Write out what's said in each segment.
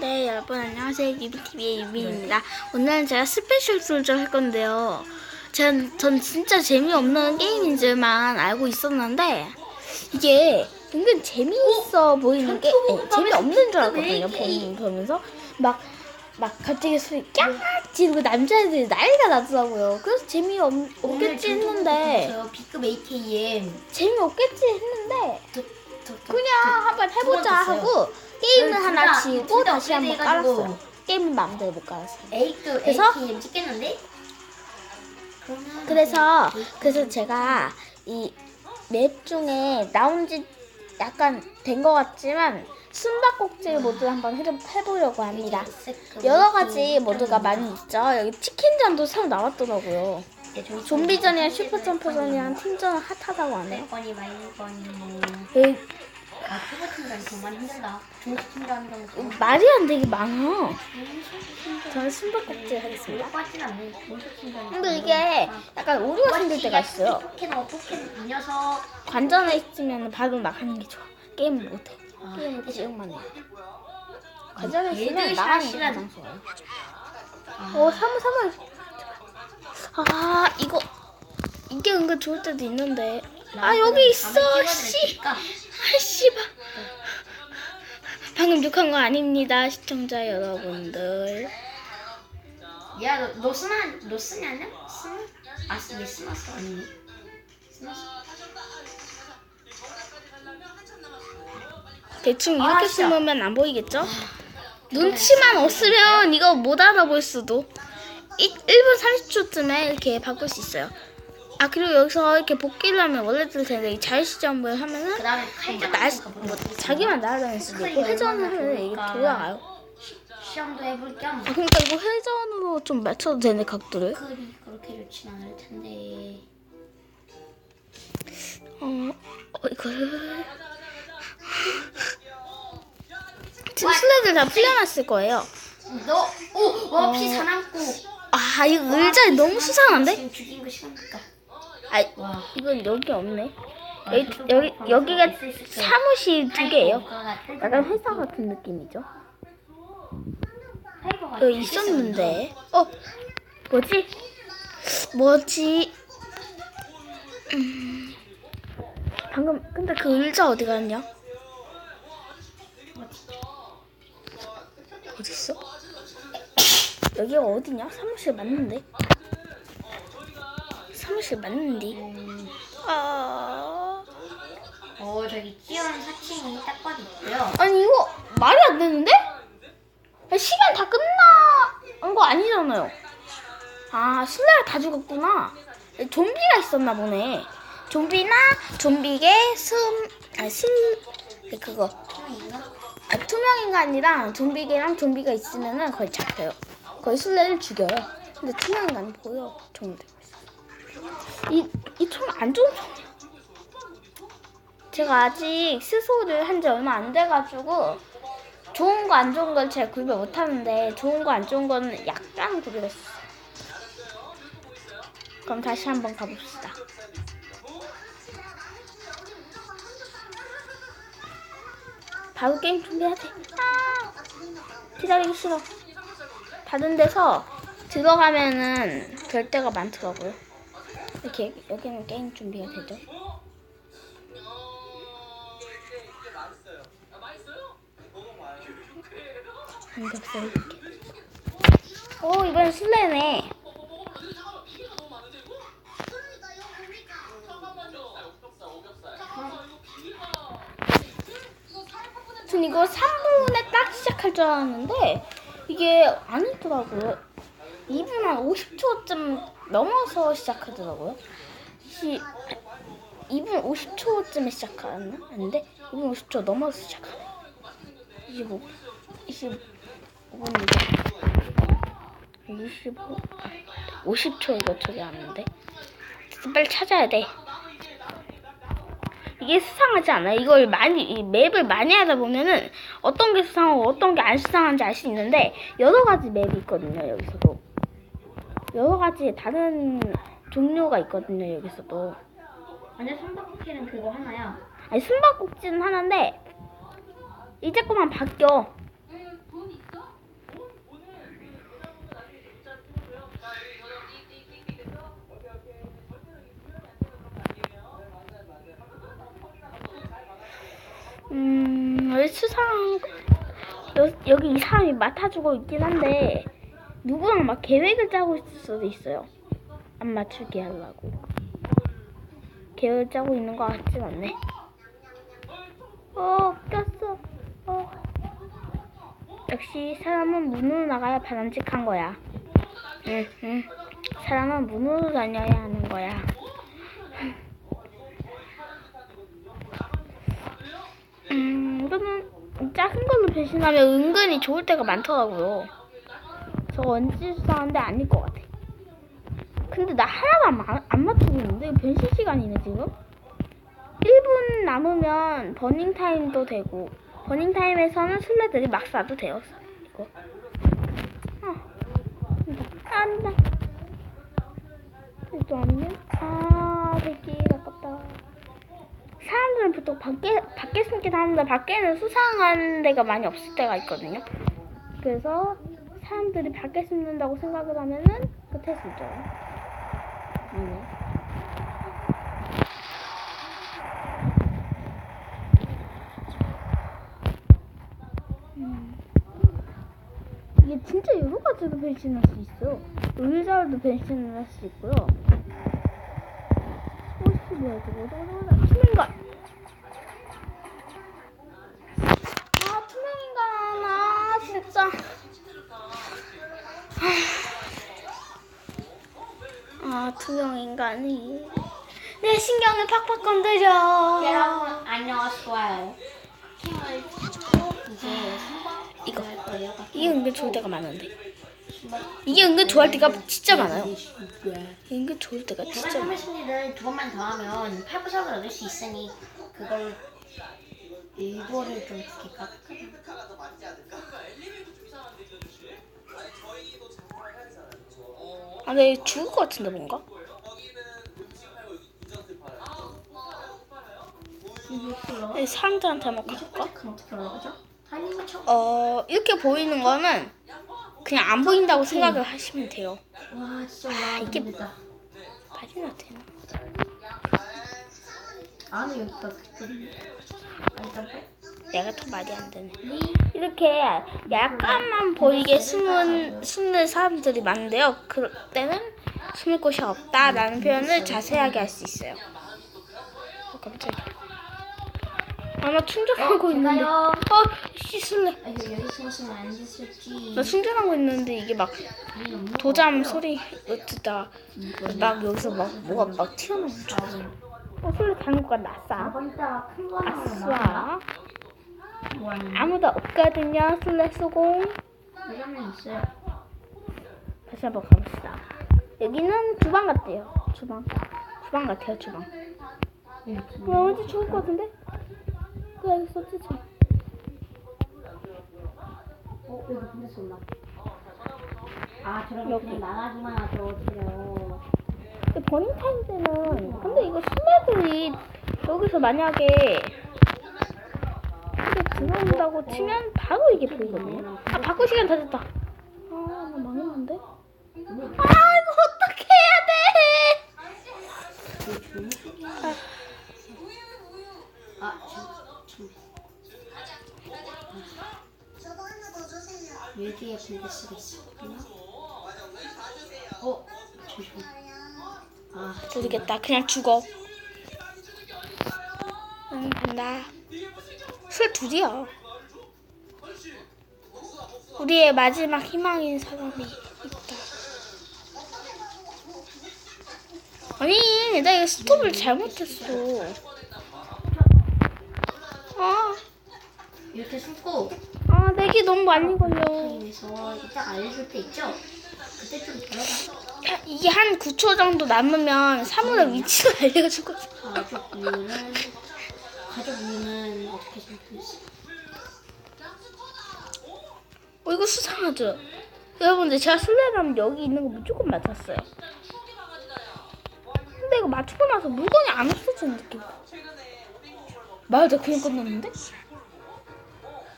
네, 여러분 안녕하세요. 유비TV의 유빈입니다. 오늘은 제가 스페셜 솔저 할 건데요. 전, 전 진짜 재미없는 게임인 줄만 알고 있었는데 이게 은근 재미있어 보이는 게 네, 재미없는 줄 알았거든요. 보는, 보면서 막, 막 갑자기 소리 깍 지르고 남자애들이 난리가 나더라고요. 그래서 재미없겠지 했는데 저 B급 AKM 재미없겠지 했는데 그냥 한번 해보자 하고 게임을 둘 하나 둘다 다시 한번. 깔았어요. 게임은 마음대로 못 깔았어요. A급 그래서? AKM 찍겠는데? 그래서 AKM. 그래서 제가 이 맵 중에 나온 지 약간 된 것 같지만 숨바꼭질 모드 한번 해, 해보려고 합니다. 여러 가지 모드가 많이 있죠. 여기 치킨전도 새로 나왔더라고요. 네, 좀비전이랑 슈퍼점프전이랑 팀전은 핫하다고 하네요. 여기 아 그거 팀장 정말 힘들다 중국 팀장 좀 말이 안 되게 많아. 저는 숨바꼭질 하겠습니다. 않네 팀장 근데 이게 약간 오류가 생길 때가 있어요. 포켓 포켓 이 녀석 관전에 있으면 바로 나가는 게 좋아. 게임을 못해. 아, 게임을. 지금만 해. 관전에 있으면 나가는 게 가장 좋아요. 아, 어, 사무 사무. 아, 이거 이게 은근 좋을 때도 있는데. 아, 여기 있어. 씨. 아, 씨발. 방금 욕한 거 아닙니다, 시청자 여러분들. 야 너 너 쓰나 너 쓰냐냐? 쓰나? 아얘 쓰나서 아니니? 쓰나서? 대충 아, 이렇게 진짜. 숨으면 안 보이겠죠? 눈치만 없으면 이거 못 알아볼 수도. 이- 1분 30초쯤에 이렇게 바꿀 수 있어요. 아 그리고 여기서 이렇게 복귀를 하면 원래대로 되는데 이 자유시점을 하면은 그 다음에 뭐, 날, 뭐 자기만 날아다닐 수도 있고 회전을 하면 이게 돌아가요. 시험도 해볼 겸 아 그러니까 이거 회전으로 좀 맞춰도 되네 각도를. 그리 그렇게 좋진 않을 텐데 어, 어 이거를 지금 슬레들 다 풀려났을 거예요. 너 오 와피 사남고 아 이거 의자 너무 수상한데? 지금 죽인 거 시간니까 아 와 이건 여기 없네. 여기 여기 여기가 사무실 두 개예요. 약간 회사 같은 느낌이죠. 여기 있었는데. 어 뭐지? 뭐지? 음, 방금 근데 그 의자 어디 갔냐? 어딨어? 여기가 어디냐? 사무실 맞는데? 사무실 맞는데? 아 어 저기 뛰어난 사칭이 딱 봐도 있고요 아니 이거 말이 안 되는데? 야, 시간 다 끝난 거 아니잖아요. 아 슬레가 다 죽었구나. 좀비가 있었나 보네. 좀비나 좀비계 숨, 아슬 그거 투명인가? 아, 투명 인간이랑 좀비계랑 좀비가 있으면은 거의 잡혀요. 거의 술래를 죽여요. 근데 투명 인간이 보여. 총 들고 있어. 이, 이 총 안 좋은 총이야. 제가 아직 스소를 한 지 얼마 안 돼가지고 좋은 거 안 좋은 걸잘 구별 못 하는데 좋은 거 안 좋은 거는 약간 구별했어요. 그럼 다시 한번 가봅시다. 바로 게임 준비해야 돼. 아, 기다리기 싫어. 다른 데서 들어가면은 별 때가 많더라고요. 이렇게 여기는 게임 준비가 되죠. 삼겹살 이렇게. 오 이번 술래네. 전 이거 3분에 딱 시작할 줄 알았는데 이게 아니더라고요. 2분 한 50초쯤 넘어서 시작하더라고요. 시, 2분 50초쯤에 시작하나? 아닌데 2분 50초 넘어서 시작하네. 25, 25분 이제 25, 50초 이거 저기 하는데 빨리 찾아야 돼. 이게 수상하지 않아. 이걸 많이 이 맵을 많이 하다 보면은 어떤 게 수상하고 어떤 게 안 수상한지 알 수 있는데 여러 가지 맵이 있거든요. 여기서도 여러 가지 다른 종류가 있거든요, 여기서도. 완전 숨바꼭질은 그거 하나야. 아니, 숨바꼭질은 하나인데, 이제 그만 바뀌어. 음, 여기 수상, 여, 여기 이 사람이 맡아주고 있긴 한데, 누구랑 막 계획을 짜고 있을 수도 있어요. 안 맞추게 하려고. 계획을 짜고 있는 것 같진 않네. 어, 꼈어. 어. 역시 사람은 문으로 나가야 바람직한 거야. 응, 응. 사람은 문으로 다녀야 하는 거야. 음, 이거는 작은 걸로 배신하면 은근히 좋을 때가 많더라고요. 저거 언제 수상한데 아닐 것 같아. 근데 나 하나도 안, 마- 안 맞추고 있는데 이거 변신 시간이네 지금? 1분 남으면 버닝 타임도 되고 버닝 타임에서는 술래들이 막 쏴도 돼요. 이거. 아, 안다. 또 아니면 아 되게 아깝다. 사람들은 보통 밖에 밖에 숨긴 하는데 밖에는 수상한 데가 많이 없을 때가 있거든요. 그래서 사람들이 밖에 숨는다고 생각을 하면은 끝에 쓰죠. 아니. 이게 진짜 여러 가지로 변신할 수 있어요. 의자로도 변신을 할 수 있고요. 어, 이게 뭐야, 저거. 저거, 투명인간. 아, 투명인간. 아, 진짜. 아, 투명 인간이. 내 신경을 팍팍 건드려. 여러분 안녕하세요. 이제 이거. 이게 은근 좋을 때가 많은데. 이게 은근 좋아할 때가 진짜 많아요. 은근 좋을 때가 제가 진짜 많아요. 심리를 두 번만 더 하면 팔부석을 얻을 수 있으니 그걸 일부를 좀 줄까? 아, 근데 죽을 것 같은데 뭔가? 네, 사람들한테 한번 가볼까? 어 이렇게 보이는 거는 그냥 안 보인다고 생각을 하시면 돼요. 와 올라가 이게 이게 말이나 되나? 안에 여기가 그쪽이 일단 빼. 내가 더 말이 안 되네. 이렇게 약간만 보이게 숨은 숨는 사람들이 많은데요. 그럴 때는 숨을 곳이 없다라는 표현을 자세하게 할 수 있어요. 어, 깜짝이야. 아, 나 충전하고 있는데. 제가요. 어, 씻을래. 아 여기 안. 나 충전하고 있는데 이게 막 도잠. 소리 듣다 막 여기서 막 뭐가 막 튀어나오는 줄 알았어. 어, 소리 달 큰거 하나 아싸. 아무도 없거든요. 술래 소공. 여자는 있어요. 다시 한번 가봅시다. 여기는 주방 같대요. 주방. 주방 같아요, 주방. 와, 왠지 좋을 것 같은데? 그 여기 저. 어 여기 근데 쏠라. 아 저러면 여기. 그냥 나가기만 하죠 어떡해요. 근데 버닝 타임 때는, 근데 이거 술래들이 여기서 만약에 들어온다고 치면 바로 이게 보이거든요. 아, 바꿀 시간 다 됐다. 아, 나 망했는데? 아, 이거 어떻게 해야 돼? 아 여기에 불게 있었구나. 어 잠시만. 아 모르겠다. 그냥 죽어. 응, 간다. 술 둘이야. 우리의 마지막 희망인 사람이 있다. 아니, 나 이거 스톱을 잘못했어. 아, 이렇게 숨고 아, 내게 너무 많이 걸려. 타임에서 이따 알려줄 때 있죠? 그때 좀 들어가. 이게 한 9초 정도 남으면 사물의 위치가 알려주거든. 가족 우유는 가족 우유는 어떻게 생각하세요? 어, 이거 수상하죠? 여러분들, 제가 술래라면 여기 있는 거 무조건 맞았어요. 근데 이거 맞추고 나서 물건이 안 없어지는 느낌. 맞아, 그냥 끝났는데?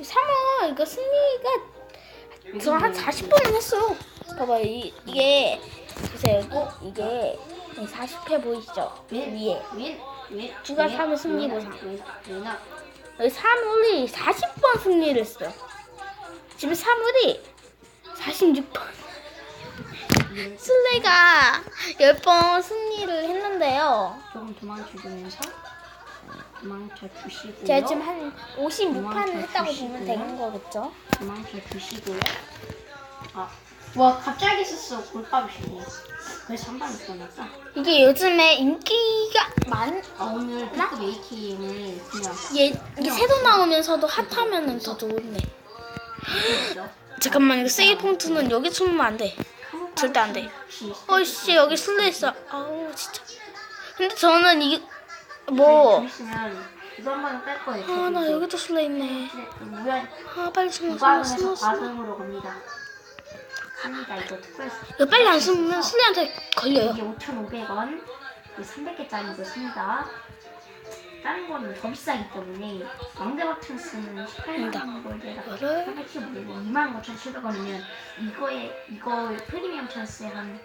3월, 이거 승리가 저 한 40분은 했어요. 봐봐, 이, 이게, 보세요. 이게 40회 보이시죠? 위에. 윈, 윈, 누가 윈, 사면 승리 윈, 보상. 윈, 윈아. 여기 사물이 40번 승리를 했어요. 지금 사물이 46번. 술래가 10번 승리를 했는데요. 조금 도망쳐주면서 도망쳐 주시고요. 제가 지금 한 56판을 했다고 보면 되는 거겠죠? 도망쳐 주시고요. 아, 와 갑자기 썼어 골밥이시네. 그래서 한 방에 끝났다. 이게 요즘에 인기가 많, 아 오늘 B급 AKM을 그냥 얘, 이게 새로 나오면서도 핫하면은 더 좋은데. 했죠. 잠깐만, 이거 세이 폰트는 여기 숨으면 안 돼. 절대 안 돼. 어이씨, 여기 술래 있어. 아우, 진짜. 근데 저는 이, 뭐, 있으면 이거 한 번은 뺄 거예요. 아, 나 여기도 술래 있네. 네, 무한 아, 빨리 숨어, 숨어, 숨어, 숨어. 과금으로 갑니다. 갑니다 이거 특별 이거 빨리 안 숨으면 술래한테 걸려요. 이게 5,500원, 300개짜리도 씁니다. 다른 거는 더 비싸기 때문에 왕대박 찬스는 18만 골드에다가 이거를 315원, 25,700원이면 이거에 이거 프리미엄 찬스에 한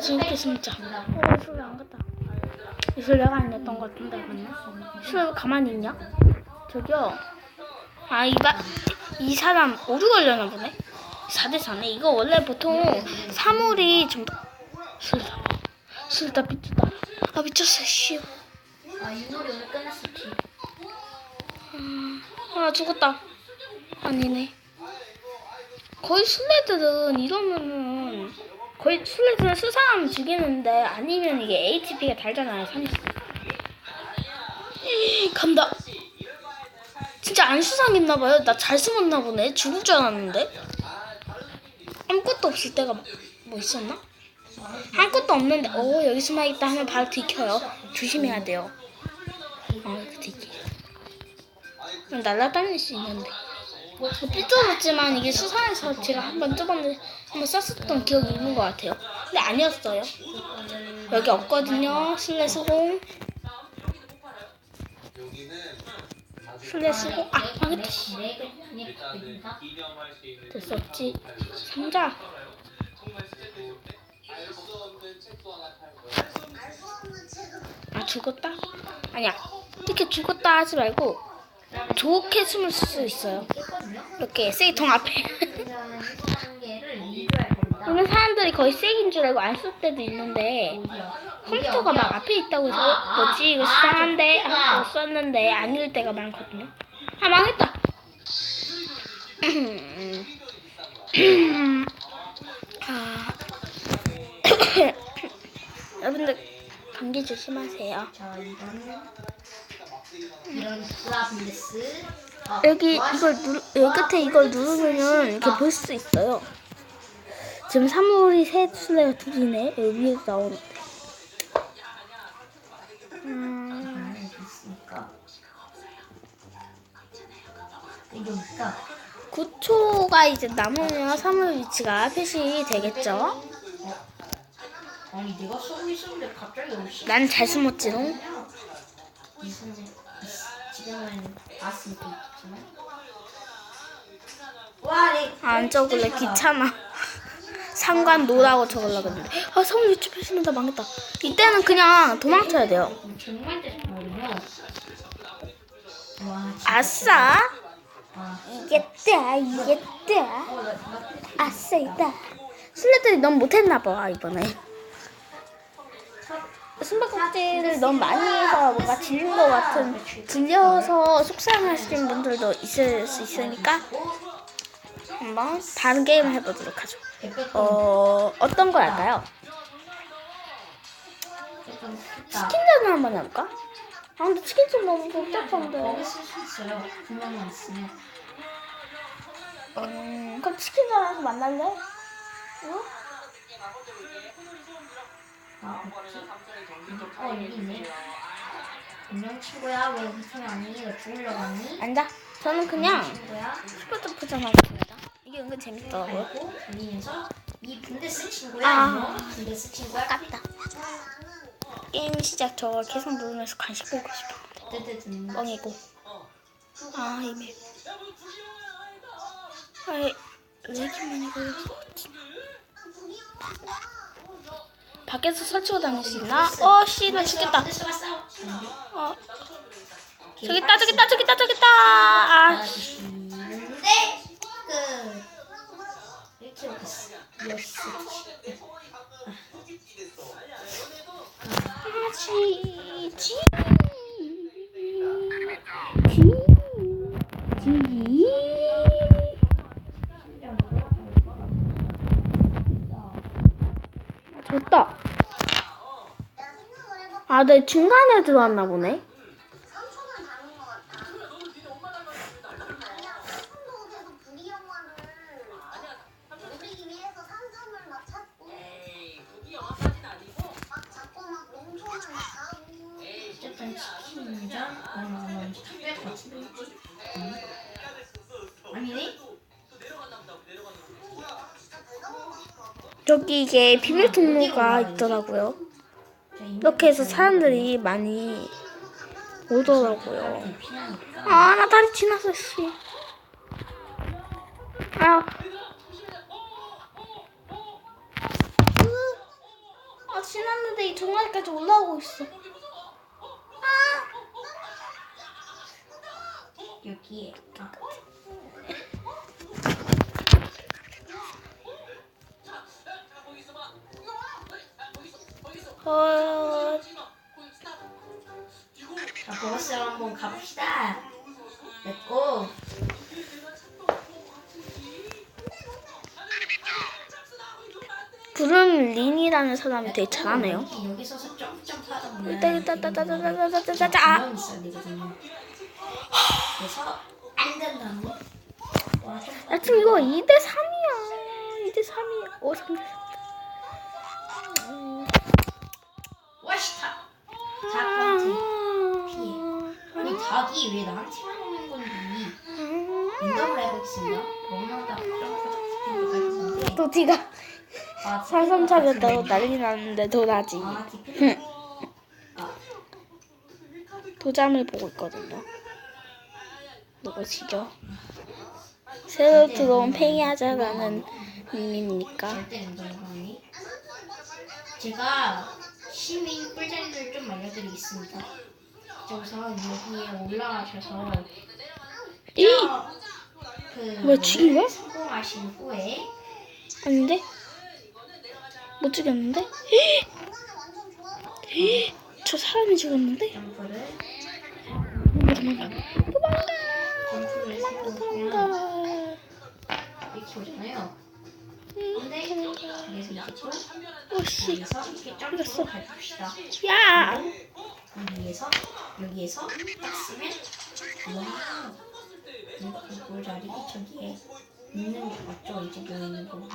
재밌게 숨자. 어, 술래 안 갔다. 이 술래가 아니었던 것 같은데, 맞나? 술래가 가만히 있냐? 저기요. 아, 이, 바, 이 사람 오류 걸려나 보네? 4대4네. 이거 원래 보통 사물이 좀. 술 다. 술다 미쳤다. 아, 미쳤어, 씨. 아, 이 노래 오늘 끝났었지. 아, 죽었다. 아니네. 거의 술래들은 이러면은 거의 술래들은 수사하면 죽이는데 아니면 이게 HP가 달잖아요. 30. 에이, 간다. 진짜 안 수상했나봐요. 나 잘 숨었나 보네. 죽을 줄 알았는데. 아무것도 없을 때가 뭐 있었나? 아무것도 없는데, 어, 여기 숨어있다 하면 바로 들켜요. 조심해야 돼요. 어, 들키. 날아다닐 수 있는데. 뭐, 삐뚤었지만 이게 수상해서 제가 한번 저번에 한번 썼었던 기억이 있는 것 같아요. 근데 아니었어요. 여기 없거든요. 술래 수공. 술래 수공. 아, 망했다. 됐었지. 상자. 아, 죽었다? 아니야. 이렇게 죽었다 하지 말고 좋게 숨을 수 있어요. 이렇게 쓰레기통 앞에. 그러면 1단계를 리뷰할 겁니다. 그러면 사람들이 거의 쓰레기인 줄 알고 안 쓸 때도 있는데 컴퓨터가 막 앞에 있다고 해서 뭐지 이거 수상한데 하고 썼는데 아닐 때가 많거든요. 아 망했다. 아 여러분들 감기 조심하세요. 자, 이거는 이런 플라블레스. 어, 여기 와, 이걸 누르 여기 끝에 이걸 누르면은 이렇게 볼 수 있어요. 지금 사물이 세 술래가 둘이네. 여기 위에 나오는데. 음, 안에 있으니까. 이게 뭘까? 9초가 이제 남으면 사물 위치가 표시 되겠죠? 아니 내가 쓰고 있었는데 갑자기 없이. 난 잘 숨었지롱. 무슨 지금은 봤으니까 있겠지만. 와, 내 안 적을래 귀찮아. 상관 노라고 적으려고 했는데 아 사물 위치 표시된다 망했다. 이때는 그냥 도망쳐야 돼요. 정말 와, 진짜. 아싸 아, 이겼다 이겼다. 어, 아싸 있다. 술래들이 너무 못했나 봐 이번에. 숨바꼭질을 너무 많이 해서 뭔가 질린 것 같은 질려서 속상하시는 분들도 있을 수 있으니까 한번 다른 게임을 해보도록 하죠. 어 어떤 걸 할까요? 치킨전을 한번 해볼까? 아 근데 치킨전 너무 복잡한데. 음 그럼 치킨전에서 만날래? 응? 아, 없지? 어, 여기 있네. 안녕, 친구야. 왜 무슨 아니? 너 죽으려고 하니? 앉아. 저는 그냥 친구야. 슈퍼점프전 하겠습니다. 이게 은근 재밌더라고요. 그리고 돌리면서 이 분데스 친구야. 아. 안녕. 분데스 친구야. 깝다. 게임 시작 저 계속 누르면서 간식 보고 싶었는데 뜨뜨뜨. 뻥이고. 아 이메. 아이 걸려서 어찌. 밖에서 설치고 다닐 수 있나? 어 씨 나 죽겠다. 분데스 왔어. 어 저기 있다 저기 있다 저기 있다 저기 있다. 아, 알아주시는데 끝. 이렇게 지, 지, 지. 아, 내 중간에 들어왔나 보네. 저기 이게 비밀 통로가 있더라고요. 이렇게 해서 사람들이 많이 오더라고요. 아, 나 다리 지났어, 씨. 아. 아, 지났는데 이 종아리까지 올라오고 있어. 여기에 아, 어, 자 버스 한번 가봅시다. 렛고. 구름 린이라는 사람이 되게 잘하네요. 여기, 여기 서서 점프점프 하다 보면. 그래서 안 된다고. 이거 2대 3이야. 2대 3이야. 오, 3대 3. 와시타. 자, 피해. 아니 닭이 왜 나한테만 오는 건지 인정을 해보겠습니다. 점프 도티가 아, 살삼 차렸다고 난리 났는데 도라지. 아, 디펜. 아, 도장을 보고 있거든요. 누구시죠? 새로 들어온 팽이하자라는 님입니까? 제가 시민 꿀자리를 좀 알려드리겠습니다. 저기서 여기에 올라가셔서 이그왜 죽인 거야? 성공하신 후에 아닌데? 못 죽였는데? 완전 좋아. 저 사람이 죽었는데? 점프를 도망가. 도망가. 성공하면 도망가. 이렇게 오잖아요. 오씨. 밟읍시다. 야. 여기에서 여기에서 딱 쓰면 와 이거 꿀자리 저기에 있는 게 맞죠? 이제 여기 있는 거는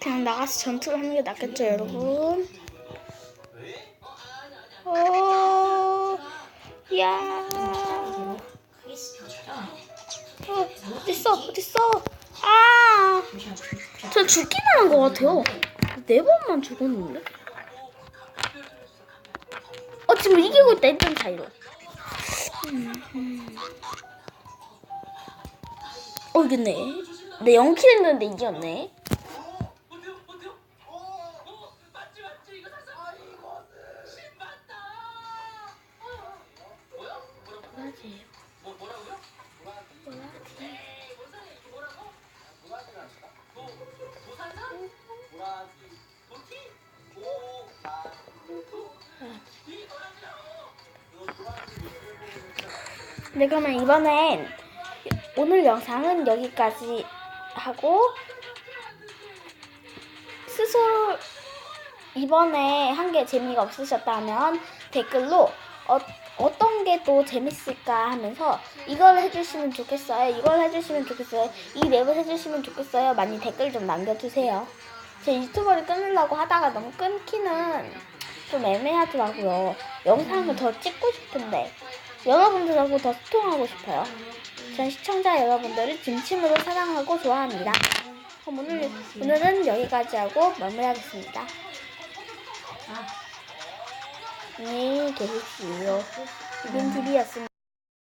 그냥 나가서 전투를 하는 게 낫겠죠, 여러분? 오. 야. 어, 어딨어? 어딨어? 아. 저 죽기만 한 것 같아요. 네 번만 죽었는데? 어, 지금 이기고 있다, 1점 차이로. 음. 어, 이겼네. 네, 0킬 했는데 이겼네. 네, 그러면 이번엔 오늘 영상은 여기까지 하고 스스로 이번에 한 게 재미가 없으셨다면 댓글로 어, 어떤 게 또 재밌을까 하면서 이걸 해주시면 좋겠어요. 이걸 해주시면 좋겠어요. 이 랩을 해주시면 좋겠어요. 많이 댓글 좀 남겨주세요. 제 유튜버를 끊으려고 하다가 너무 끊기는 좀 애매하더라고요. 영상을 더 찍고 싶은데 여러분들하고 더 소통하고 싶어요. 전 시청자 여러분들을 진심으로 사랑하고 좋아합니다. 그럼 오늘, 오늘은 여기까지 하고 마무리하겠습니다. 안녕히 계십시오. 이빈TV였습니다.